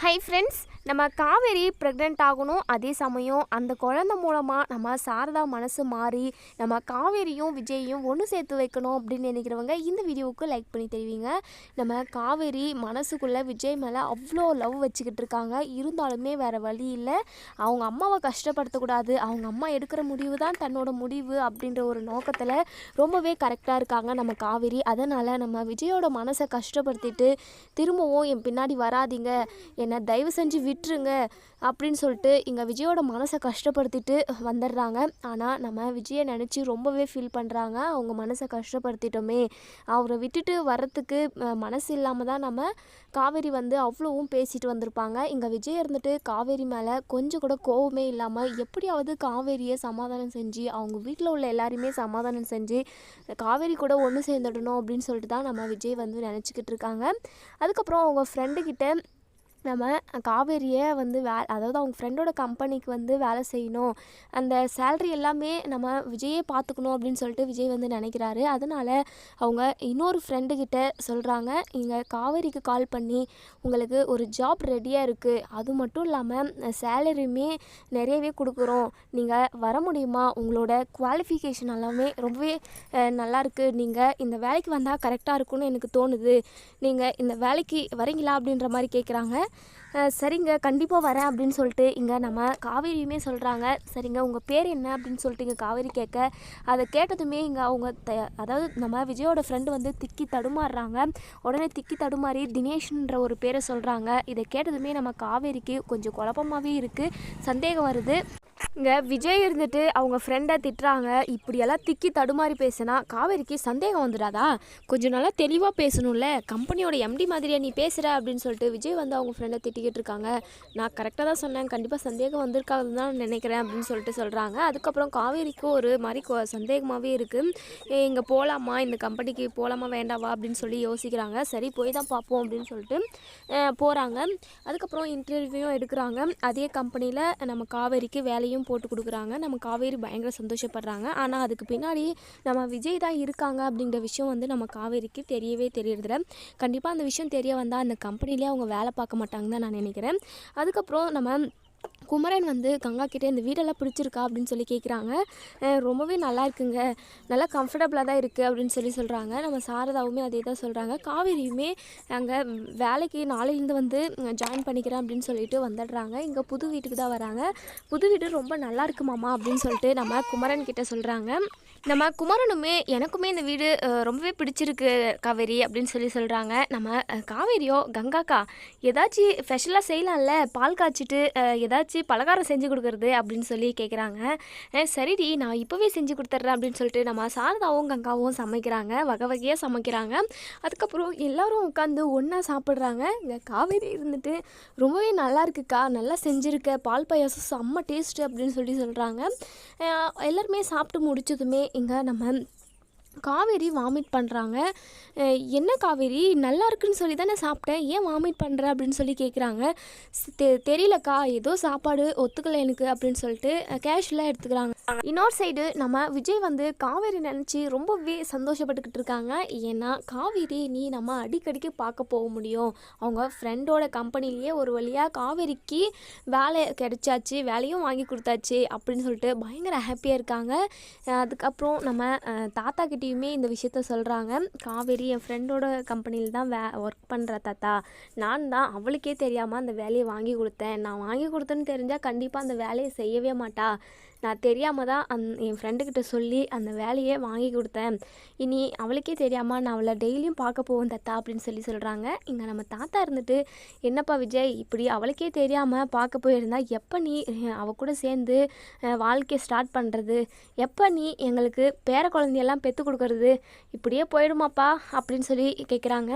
Hi friends, நம்ம Kaveri pregnant ஆகணும். அதே சமயம் அந்த குழந்த மூலமாக நம்ம சாரதா மனசு மாறி நம்ம காவேரியும் விஜயையும் ஒன்று சேர்த்து வைக்கணும் அப்படின்னு நினைக்கிறவங்க இந்த வீடியோவுக்கு லைக் பண்ணி தெரிவிங்க. நம்ம காவேரி மனசுக்குள்ளே விஜய் மேலே அவ்வளோ லவ் வச்சுக்கிட்டு இருக்காங்க. இருந்தாலுமே வேறு வழி இல்லை. அவங்க அம்மாவை கஷ்டப்படுத்தக்கூடாது அவங்க அம்மா எடுக்கிற முடிவு தான் தன்னோட முடிவு அப்படின்ற ஒரு நோக்கத்தில் ரொம்பவே கரெக்டாக இருக்காங்க நம்ம காவேரி. அதனால் நம்ம விஜயோட மனசை கஷ்டப்படுத்திட்டு திரும்பவும் என் பின்னாடி வராதீங்க. என்னை தயவு செஞ்சு விட்டுருங்க அப்படின்னு சொல்லிட்டு இங்கே விஜயோட மனசை கஷ்டப்படுத்திட்டு வந்துடுறாங்க. ஆனால் நம்ம விஜயை நினச்சி ரொம்பவே ஃபீல் பண்ணுறாங்க அவங்க மனசை கஷ்டப்படுத்திட்டோமே. அவரை விட்டுட்டு வர்றதுக்கு மனசு இல்லாமல் தான் நம்ம காவேரி வந்து அவ்வளோவும் பேசிட்டு வந்திருப்பாங்க. இங்கே விஜய் இருந்துட்டு காவேரி மேலே கொஞ்சம் கூட கோவமே இல்லாமல் எப்படியாவது காவேரியை சமாதானம் செஞ்சு அவங்க வீட்டில் உள்ள எல்லாருமே சமாதானம் செஞ்சு காவேரி கூட ஒன்று சேர்ந்துடணும் அப்படின்னு சொல்லிட்டு தான் நம்ம விஜய் வந்து நினச்சிக்கிட்டு இருக்காங்க. அதுக்கப்புறம் அவங்க ஃப்ரெண்டுக்கிட்ட நம்ம காவேரியை வந்து வே அதாவது அவங்க ஃப்ரெண்டோட கம்பெனிக்கு வந்து வேலை செய்யணும். அந்த சேல்ரி எல்லாமே நம்ம விஜயே பார்த்துக்கணும் அப்படின்னு சொல்லிட்டு விஜய் வந்து நினைக்கிறாரு. அதனால் அவங்க இன்னொரு ஃப்ரெண்டுக்கிட்ட சொல்கிறாங்க இங்கே காவேரிக்கு கால் பண்ணி உங்களுக்கு ஒரு ஜாப் ரெடியாக இருக்குது அது மட்டும் இல்லாமல் சேலரியுமே நிறையவே கொடுக்குறோம். நீங்கள் வர முடியுமா? உங்களோட குவாலிஃபிகேஷன் எல்லாமே ரொம்பவே நல்லாயிருக்கு நீங்கள் இந்த வேலைக்கு வந்தால் கரெக்டாக இருக்கும்னு எனக்கு தோணுது. நீங்கள் இந்த வேலைக்கு வரீங்களா? அப்படின்ற மாதிரி கேட்குறாங்க சரிங்க கண்டிப்பாக வரேன் அப்படின்னு சொல்லிட்டு இங்கே நம்ம காவேரியுமே சொல்கிறாங்க சரிங்க உங்கள் பேர் என்ன அப்படின்னு சொல்லிட்டு இங்கே காவேரி கேட்க அதை கேட்டதுமே இங்கே அவங்க த அதாவது நம்ம விஜயோட ஃப்ரெண்டு வந்து திக்கி தடுமாறுறாங்க. உடனே திக்கி தடுமாறி தினேஷ்ன்ற ஒரு பேரை சொல்கிறாங்க இதை கேட்டதுமே நம்ம காவேரிக்கு கொஞ்சம் குழப்பமாகவே இருக்குது சந்தேகம் வருது. இங்கே விஜய் இருந்துட்டு அவங்க ஃப்ரெண்டை திட்டுறாங்க. இப்படியெல்லாம் திக்கி தடுமாறி பேசினா காவேரிக்கு சந்தேகம் வந்துடாதா? கொஞ்சம் நல்லா தெளிவாக பேசணும்ல. கம்பெனியோட எம்டி மாதிரியே நீ பேசுகிற அப்படின்னு சொல்லிட்டு விஜய் வந்து அவங்க ஃப்ரெண்டை திட்டிக்கிட்டு இருக்காங்க. நான் கரெக்டாக தான் சொன்னேன். கண்டிப்பாக சந்தேகம் வந்திருக்காதுன்னு தான் நினைக்கிறேன் அப்படின்னு சொல்லிட்டு சொல்கிறாங்க அதுக்கப்புறம் காவேரிக்கு ஒரு மாதிரி கொ- சந்தேகமாகவே இருக்குது இங்கே போகலாமா இந்த கம்பெனிக்கு போகலாமா வேண்டாவா? அப்படின்னு சொல்லி யோசிக்கிறாங்க. சரி போய் தான் பார்ப்போம் அப்படின்னு சொல்லிட்டு போகிறாங்க அதுக்கப்புறம் இன்டர்வியூவும் எடுக்கிறாங்க. அதே கம்பெனியில் நம்ம காவேரிக்கு வேலை வேலையும் போட்டு கொடுக்குறாங்க. நம்ம காவேரி பயங்கர சந்தோஷப்படுறாங்க. ஆனால் அதுக்கு பின்னாடி நம்ம விஜய் தான் இருக்காங்க அப்படிங்கிற விஷயம் வந்து நம்ம காவேரிக்கு தெரியவே தெரியறதில்ல. கண்டிப்பாக அந்த விஷயம் தெரிய வந்தால் அந்த கம்பெனிலே அவங்க வேலை பார்க்க மாட்டாங்கன்னு தான் நான் நினைக்கிறேன். அதுக்கப்புறம் நம்ம குமரன் வந்து கங்கா கிட்டே இந்த வீடெல்லாம் பிடிச்சிருக்கா? அப்படின்னு சொல்லி கேட்குறாங்க ரொம்பவே நல்லா இருக்குங்க. நல்லா கம்ஃபர்டபுளாக தான் இருக்குது அப்படின்னு சொல்லி சொல்கிறாங்க நம்ம சாரதாவுமே அதே தான் சொல்கிறாங்க காவேரியுமே அங்கே வேலைக்கு நாளையிலேருந்து வந்து ஜாயின் பண்ணிக்கிறேன் அப்படின்னு சொல்லிட்டு வந்துடுறாங்க. இங்கே புது வீட்டுக்கு தான் வராங்க. புது வீடு ரொம்ப நல்லா இருக்குமாமா அப்படின்னு சொல்லிட்டு நம்ம குமரன் கிட்டே சொல்கிறாங்க நம்ம குமரனுமே எனக்குமே இந்த வீடு ரொம்பவே பிடிச்சிருக்கு காவேரி அப்படின்னு சொல்லி சொல்கிறாங்க நம்ம காவேரியோ கங்காக்கா ஏதாச்சும் ஸ்பெஷலாக செய்யலாம்ல? பால் காய்ச்சிட்டு ஏதாச்சும் பலகாரம் செஞ்சு கொடுக்குறது அப்படின்னு சொல்லி கேட்குறாங்க சரிடி நான் இப்போவே செஞ்சு கொடுத்துட்றேன் அப்படின்னு சொல்லிட்டு நம்ம சாரதாவும் கங்காவும் சமைக்கிறாங்க. வகை வகையாக சமைக்கிறாங்க. அதுக்கப்புறம் எல்லாரும் உட்காந்து ஒன்றா சாப்பிட்றாங்க. இங்கே காவேரி இருந்துட்டு ரொம்பவே நல்லா இருக்குக்கா. நல்லா செஞ்சுருக்க. பால் பாயாசம் செம்ம டேஸ்ட்டு அப்படின்னு சொல்லி சொல்கிறாங்க எல்லாருமே சாப்பிட்டு முடிச்சதுமே இங்கே நம்ம காவேரி வாமிட் பண்ணுறாங்க என்ன காவேரி? நல்லா இருக்குன்னு சொல்லி தானே சாப்பிட்டேன். ஏன் வாமிட் பண்ணுற அப்படின்னு சொல்லி கேட்குறாங்க தெ தெரியலக்கா. ஏதோ சாப்பாடு ஒத்துக்கலை எனக்கு அப்படின்னு சொல்லிட்டு கேஷுவலாக எடுத்துக்கிறாங்க. இன்னொரு சைடு நம்ம விஜய் வந்து காவேரி நினச்சி ரொம்பவே சந்தோஷப்பட்டுக்கிட்டு இருக்காங்க. ஏன்னா காவேரி நீ நம்ம அடிக்கடிக்கு பார்க்க போக முடியும். அவங்க ஃப்ரெண்டோட கம்பெனிலேயே ஒரு வழியாக காவேரிக்கு வேலை கிடைச்சாச்சு. வேலையும் வாங்கி கொடுத்தாச்சு அப்படின்னு சொல்லிட்டு பயங்கர ஹாப்பியாக இருக்காங்க. அதுக்கப்புறம் நம்ம தாத்தா கிட்டே எல்லார்ட்டையுமே இந்த விஷயத்த சொல்கிறாங்க காவேரி என் ஃப்ரெண்டோட கம்பெனியில் தான் வே ஒர்க் பண்ணுற தாத்தா. நான் தான் அவளுக்கே தெரியாமல் அந்த வேலையை வாங்கி கொடுத்தேன். நான் வாங்கி கொடுத்தேன்னு தெரிஞ்சால் கண்டிப்பாக அந்த வேலையை செய்யவே மாட்டா. நான் தெரியாமல் தான் அந் என் ஃப்ரெண்டுக்கிட்ட சொல்லி அந்த வேலையை வாங்கி கொடுத்தேன். இனி அவளுக்கே தெரியாமல் நான் அவளை டெய்லியும் பார்க்க போவேன் தாத்தா அப்படின்னு சொல்லி சொல்கிறாங்க இங்கே நம்ம தாத்தா இருந்துட்டு என்னப்பா விஜய் இப்படி அவளுக்கே தெரியாமல் பார்க்க போயிருந்தா எப்போ நீ அவள் அவ கூட சேர்ந்து வாழ்க்கையை ஸ்டார்ட் பண்ணுறது எப்போ நீ எங்களுக்கு பேர குழந்தையெல்லாம் பெற்று கொடுக்கறது? இப்படியே போயிடுமாப்பா அப்படின்னு சொல்லி கேட்குறாங்க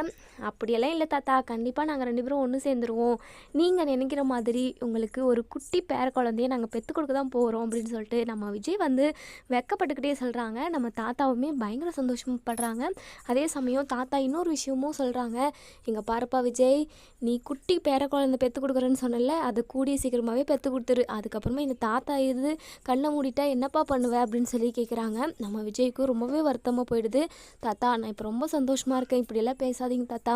அப்படியெல்லாம் இல்லை தாத்தா. கண்டிப்பாக நாங்கள் ரெண்டு பேரும் ஒன்று சேர்ந்துருவோம். நீங்கள் நினைக்கிற மாதிரி உங்களுக்கு ஒரு குட்டி பேர குழந்தைய நாங்கள் பெற்று கொடுக்க தான் போகிறோம் அப்படின்னு சொல்லிட்டு நம்ம விஜய் வந்து வெக்கப்பட்டுக்கிட்டே சொல்கிறாங்க நம்ம தாத்தாவுமே பயங்கர சந்தோஷப்படுறாங்க அதே சமயம் தாத்தா இன்னொரு விஷயமும் சொல்கிறாங்க இங்கே பாருப்பா விஜய் நீ குட்டி பேர குழந்தை பெற்று கொடுக்குறேன்னு சொன்னல அதை கூடிய சீக்கிரமாகவே பெற்று கொடுத்துரு. அதுக்கப்புறமா இந்த தாத்தா இது கண்ணை மூடிட்டா என்னப்பா பண்ணுவேன் அப்படின்னு சொல்லி கேட்குறாங்க நம்ம விஜய்க்கு ரொம்பவே வருத்தமாக போயிடுது. தாத்தா நான் இப்போ ரொம்ப சந்தோஷமாக இருக்கேன். இப்படியெல்லாம் பேசாதீங்க தாத்தா.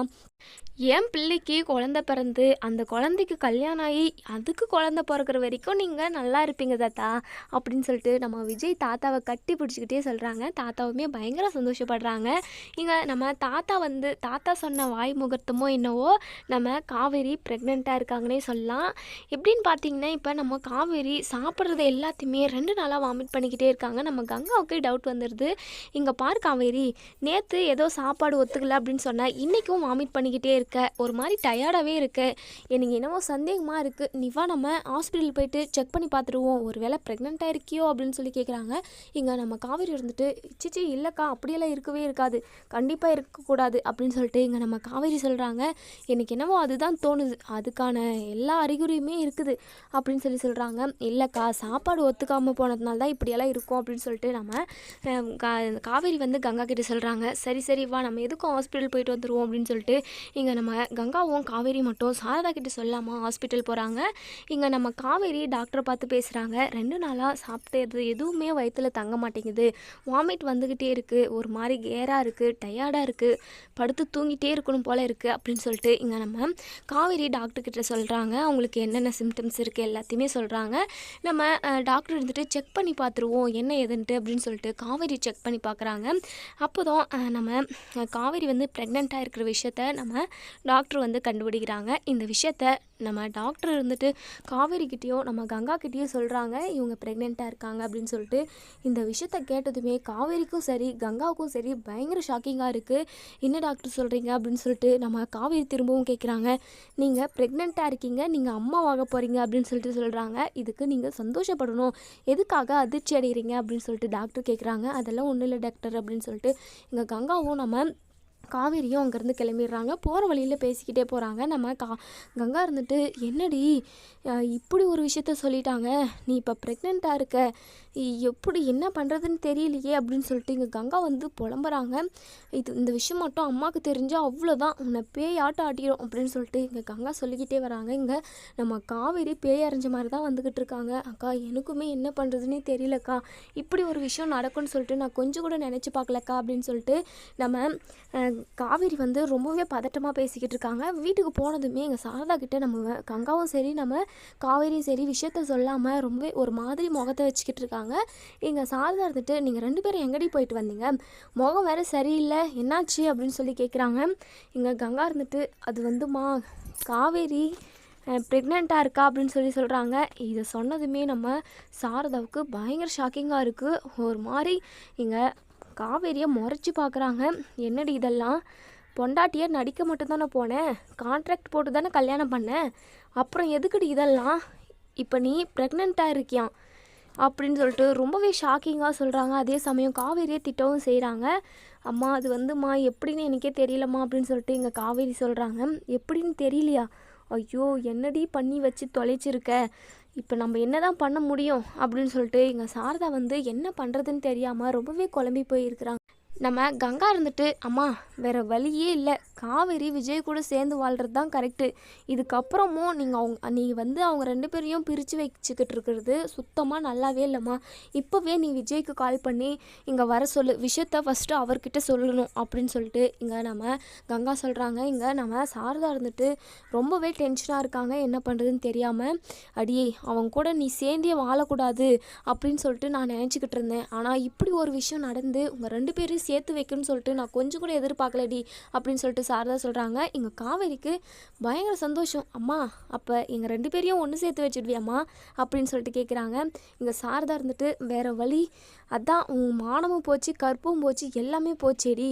என் பிள்ளைக்கு குழந்த பிறந்து அந்த குழந்தைக்கு கல்யாணம் ஆகி அதுக்கு குழந்த பிறக்கிற வரைக்கும் நீங்கள் நல்லா இருப்பீங்க தாத்தா அப்படின்னு சொல்லிட்டு நம்ம விஜய் தாத்தாவை கட்டி பிடிச்சிக்கிட்டே சொல்கிறாங்க தாத்தாவுமே பயங்கர சந்தோஷப்படுறாங்க. இங்கே நம்ம தாத்தா வந்து தாத்தா சொன்ன வாய் முகூர்த்தமோ என்னவோ நம்ம காவேரி ப்ரெக்னெண்ட்டாக இருக்காங்கன்னே சொல்லலாம். எப்படின்னு பார்த்தீங்கன்னா இப்போ நம்ம காவேரி சாப்பிட்றது எல்லாத்தையுமே ரெண்டு நாளாக வாமிட் பண்ணிக்கிட்டே இருக்காங்க. நம்ம கங்காவுக்கு டவுட் வந்துடுது இங்கே பார் காவேரி நேற்று ஏதோ சாப்பாடு ஒத்துக்கல அப்படின்னு சொன்னால் இன்றைக்கும் வாமிட் பண்ணிக்கிட்டே இருக்க. ஒரு மாதிரி டயர்டாகவே இருக்க. எனக்கு என்னவோ சந்தேகமாக இருக்குது நீ வா நம்ம ஹாஸ்பிட்டல் போயிட்டு செக் பண்ணி பார்த்துருவோம். ஒரு வேளை ப்ரெக்னெண்ட்டாக இருக்கியோ அப்படின்னு சொல்லி கேட்குறாங்க இங்கே நம்ம காவேரி இருந்துட்டு சிச்சி இல்லைக்கா அப்படியெல்லாம் இருக்கவே இருக்காது. கண்டிப்பாக இருக்கக்கூடாது. அப்படின்னு சொல்லிட்டு இங்கே நம்ம காவேரி சொல்கிறாங்க எனக்கு என்னவோ அதுதான் தோணுது. அதுக்கான எல்லா அறிகுறியுமே இருக்குது அப்படின்னு சொல்லி சொல்கிறாங்க இல்லைக்கா சாப்பாடு ஒத்துக்காமல் போனதுனால தான் இப்படியெல்லாம் இருக்கும் அப்படின்னு சொல்லிட்டு நம்ம கா- காவேரி வந்து கங்கா கிட்டே சொல்கிறாங்க சரி சரி வா நம்ம எதுக்கும் ஹாஸ்பிட்டல் போயிட்டு வந்துடுவோம் அப்படின்னு சொல்லிட்டு இங்கே நம்ம கங்காவும் காவேரி மட்டும் சாரதா கிட்ட சொல்லாமல் ஹாஸ்பிட்டல் போகிறாங்க இங்கே நம்ம காவேரி டாக்டரை பார்த்து பேசுகிறாங்க ரெண்டு நாளாக சாப்பிட்டது எதுவுமே வயிற்றில் தங்க மாட்டேங்குது. வாமிட் வந்துக்கிட்டே இருக்குது ஒரு மாதிரி கேராக இருக்குது டயர்டாக இருக்குது படுத்து தூங்கிட்டே இருக்கணும் போல் இருக்குது அப்படின்னு சொல்லிட்டு இங்கே நம்ம காவேரி டாக்டர் கிட்ட சொல்கிறாங்க அவங்களுக்கு என்னென்ன சிம்டம்ஸ் இருக்குது எல்லாத்தையுமே சொல்கிறாங்க நம்ம டாக்டர் இருந்துட்டு செக் பண்ணி பார்த்துருவோம். என்ன ஏதுன்ட்டு அப்படின்னு சொல்லிட்டு காவேரி செக் பண்ணி பார்க்குறாங்க. அப்போ தான் நம்ம காவேரி வந்து ப்ரெக்னெண்ட்டாக இருக்கிற விஷயத்த நம்ம டாக்டர் வந்து கண்டுபிடிக்கிறாங்க. இந்த விஷயத்த நம்ம டாக்டர் இருந்துட்டு காவேரிக்கிட்டேயும் நம்ம கங்காக்கிட்டேயும் சொல்கிறாங்க இவங்க ப்ரெக்னெண்ட்டாக இருக்காங்க அப்படின்னு சொல்லிட்டு இந்த விஷயத்த கேட்டதுமே காவேரிக்கும் சரி கங்காவுக்கும் சரி பயங்கர ஷாக்கிங்காக இருக்குது என்ன டாக்டர் சொல்கிறீங்க அப்படின்னு சொல்லிட்டு நம்ம காவேரி திரும்பவும் கேட்குறாங்க நீங்கள் ப்ரெக்னெண்ட்டாக இருக்கீங்க நீங்கள் அம்மாவாக போகிறீங்க அப்படின்னு சொல்லிட்டு சொல்கிறாங்க இதுக்கு நீங்கள் சந்தோஷப்படணும். எதுக்காக அதிர்ச்சி அடைகிறீங்க அப்படின்னு சொல்லிட்டு டாக்டர் கேட்குறாங்க அதெல்லாம் ஒன்றும் இல்லை டாக்டர் அப்படின்னு சொல்லிட்டு எங்கள் கங்காவும் நம்ம காவேரியும் அங்கேருந்து கிளம்பிடுறாங்க. போகிற வழியில் பேசிக்கிட்டே போகிறாங்க நம்ம கா கங்கா இருந்துட்டு என்னடி இப்படி ஒரு விஷயத்த சொல்லிட்டாங்க. நீ இப்போ ப்ரெக்னெண்ட்டாக இருக்க. எப்படி என்ன பண்ணுறதுன்னு தெரியலையே அப்படின்னு சொல்லிட்டு இங்கே கங்கா வந்து புலம்புறாங்க. இது இந்த விஷயம் மட்டும் அம்மாவுக்கு தெரிஞ்சால் அவ்வளோதான் உன்னை பேய் ஆட்டம் ஆட்டிடும் அப்படின்னு சொல்லிட்டு இங்கே கங்கா சொல்லிக்கிட்டே வராங்க. இங்கே நம்ம காவேரி பேய் அரைஞ்ச மாதிரி தான் வந்துக்கிட்டு இருக்காங்க. அக்கா எனக்குமே என்ன பண்ணுறதுனே தெரியலக்கா. இப்படி ஒரு விஷயம் நடக்கும்னு சொல்லிட்டு நான் கொஞ்சம் கூட நினச்சி பார்க்கலக்கா அப்படின்னு சொல்லிட்டு நம்ம காவேரி வந்து ரொம்பவே பதட்டமாக பேசிக்கிட்டு இருக்காங்க. வீட்டுக்கு போனதுமே எங்கள் சாரதா கிட்டே நம்ம கங்காவும் சரி நம்ம காவேரியும் சரி விஷயத்த சொல்லாமல் ரொம்பவே ஒரு மாதிரி முகத்தை வச்சுக்கிட்டு இருக்காங்க. எங்கள் சாரதா இருந்துட்டு நீங்கள் ரெண்டு பேரும் எங்கடி போயிட்டு வந்தீங்க? முகம் வேறு சரியில்லை. என்னாச்சு? அப்படின்னு சொல்லி கேட்குறாங்க இங்கே கங்கா இருந்துட்டு அது வந்துமா காவேரி ப்ரெக்னெண்ட்டாக இருக்கா? அப்படின்னு சொல்லி சொல்கிறாங்க இதை சொன்னதுமே நம்ம சாரதாவுக்கு பயங்கர ஷாக்கிங்காக இருக்குது ஒரு மாதிரி இங்கே காவேரியை முறைச்சி பார்க்குறாங்க என்னடி இதெல்லாம்? பொண்டாட்டியை நடிக்க மட்டும்தானே போனேன் கான்ட்ராக்ட் போட்டு தானே கல்யாணம் பண்ணேன் அப்புறம் எதுக்குடி இதெல்லாம்? இப்போ நீ ப்ரெக்னெண்ட்டாக இருக்கியான் அப்படின்னு சொல்லிட்டு ரொம்பவே ஷாக்கிங்காக சொல்கிறாங்க அதே சமயம் காவேரியை திட்டவும் செய்கிறாங்க அம்மா அது வந்தும்மா எப்படின்னு எனக்கே தெரியலம்மா அப்படின்னு சொல்லிட்டு இங்கே காவேரி சொல்கிறாங்க எப்படின்னு தெரியலையா? ஐயோ என்னடி பண்ணி வச்சு தொலைச்சிருக்க? இப்போ நம்ம என்ன தான் பண்ண முடியும் அப்படின்னு சொல்லிட்டு எங்கள் சாரதா வந்து என்ன பண்ணுறதுன்னு தெரியாமல் ரொம்பவே குழம்பி போயிருக்கிறாங்க. நம்ம கங்கா இருந்துட்டு அம்மா வேறு வழியே இல்லை. காவேரி விஜய் கூட சேர்ந்து வாழ்கிறது தான் கரெக்டு இதுக்கப்புறமும் நீங்கள் அவங்க நீ வந்து அவங்க ரெண்டு பேரையும் பிரித்து வச்சுக்கிட்டு இருக்கிறது சுத்தமாக நல்லாவே இல்லைம்மா. இப்போவே நீ விஜய்க்கு கால் பண்ணி இங்கே வர சொல்லு விஷயத்த ஃபஸ்ட்டு அவர்கிட்ட சொல்லணும் அப்படின்னு சொல்லிட்டு இங்கே நம்ம கங்கா சொல்கிறாங்க இங்கே நம்ம சாரதா இருந்துட்டு ரொம்பவே டென்ஷனாக இருக்காங்க. என்ன பண்ணுறதுன்னு தெரியாமல் அடியே அவங்க கூட நீ சேர்ந்தே வாழக்கூடாது அப்படின்னு சொல்லிட்டு நான் நினச்சிக்கிட்டு இருந்தேன். ஆனால் இப்படி ஒரு விஷயம் நடந்து உங்கள் ரெண்டு பேரையும் சேர்த்து வைக்கணும்னு சொல்லிட்டு நான் கொஞ்சம் கூட எதிர்பார்க்கலடி அப்படின்னு சொல்லிட்டு சாரதா சொல்கிறாங்க எங்கள் காவேரிக்கு பயங்கர சந்தோஷம். அம்மா அப்போ எங்கள் ரெண்டு பேரையும் ஒன்று சேர்த்து வச்சிடுவியாம்மா? அப்படின்னு சொல்லிட்டு கேட்குறாங்க இங்கே சாரதா இருந்துட்டு வேறு வழி. அதான் உன் மானமும் போச்சு கற்பும் போச்சு எல்லாமே போச்சேடி.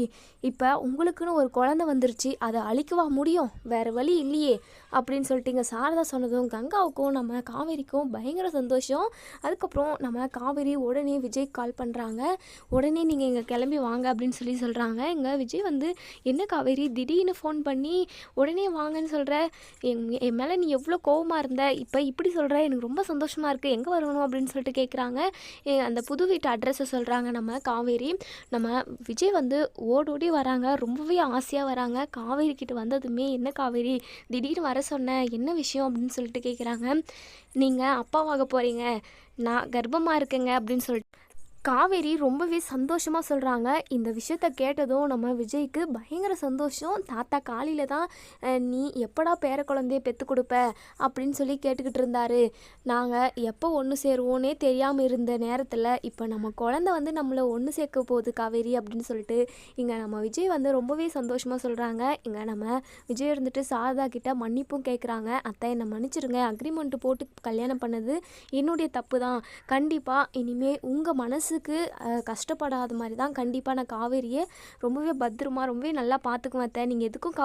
இப்போ உங்களுக்குன்னு ஒரு குழந்தை வந்துருச்சு அதை அழிக்கவா முடியும்? வேறு வழி இல்லையே. அப்படின்னு சொல்லிட்டு இங்கே சாரதா சொன்னதும் கங்காவுக்கும் நம்ம காவேரிக்கும் பயங்கர சந்தோஷம். அதுக்கப்புறம் நம்ம காவேரி உடனே விஜய் கால் பண்ணுறாங்க உடனே நீங்கள் இங்கே கிளம்பி வாங்க அப்படின்னு சொல்லி சொல்கிறாங்க இங்கே விஜய் வந்து என்ன காவேரி? திடீர்னு ஃபோன் பண்ணி உடனே வாங்கன்னு சொல்கிற என் என் மேலே நீ எவ்வளோ கோவமாக இருந்த? இப்போ இப்படி சொல்கிற எனக்கு ரொம்ப சந்தோஷமாக இருக்குது எங்கே வரணும்? அப்படின்னு சொல்லிட்டு கேட்குறாங்க அந்த புது வீட்டு அட்ரஸை சொல்கிறாங்க நம்ம காவேரி. நம்ம விஜய் வந்து ஓடோடி வராங்க. ரொம்பவே ஆசையாக வராங்க. காவேரி கிட்ட வந்ததுமே என்ன காவேரி? திடீர்னு வர சொன்ன. என்ன விஷயம்? அப்படின்னு சொல்லிட்டு கேட்குறாங்க நீங்கள் அப்பாவாக போகிறீங்க நான் கர்ப்பமாக இருக்கேங்க. அப்படின்னு சொல்லிட்டு காவேரி ரொம்பவே சந்தோஷமாக சொல்கிறாங்க இந்த விஷயத்த கேட்டதும் நம்ம விஜய்க்கு பயங்கர சந்தோஷம். தாத்தா காலையில் தான் நீ எப்படா பேர குழந்தைய பெற்று கொடுப்ப? அப்படின்னு சொல்லி கேட்டுக்கிட்டு இருந்தாரு. நாங்கள் எப்போ ஒன்று சேருவோன்னே தெரியாமல் இருந்த நேரத்தில் இப்போ நம்ம குழந்தை வந்து நம்மளை ஒன்று சேர்க்க போகுது காவேரி அப்படின்னு சொல்லிட்டு இங்கே நம்ம விஜய் வந்து ரொம்பவே சந்தோஷமாக சொல்கிறாங்க இங்கே நம்ம விஜய் இருந்துட்டு சாரதா கிட்ட மன்னிப்பும் கேட்குறாங்க அத்தை என்னை மன்னிச்சிருங்க. அக்ரிமெண்ட்டு போட்டு கல்யாணம் பண்ணது என்னுடைய தப்பு தான். கண்டிப்பாக இனிமேல் உங்கள் மனசு மனசுக்கு கஷ்டப்படாத மாதிரி தான் கண்டிப்பாக நான் காவேரியை ரொம்பவே பத்திரமா ரொம்பவே நல்லா பார்த்துக்குவேன் அத்தை. நீங்கள் எதுக்கும் க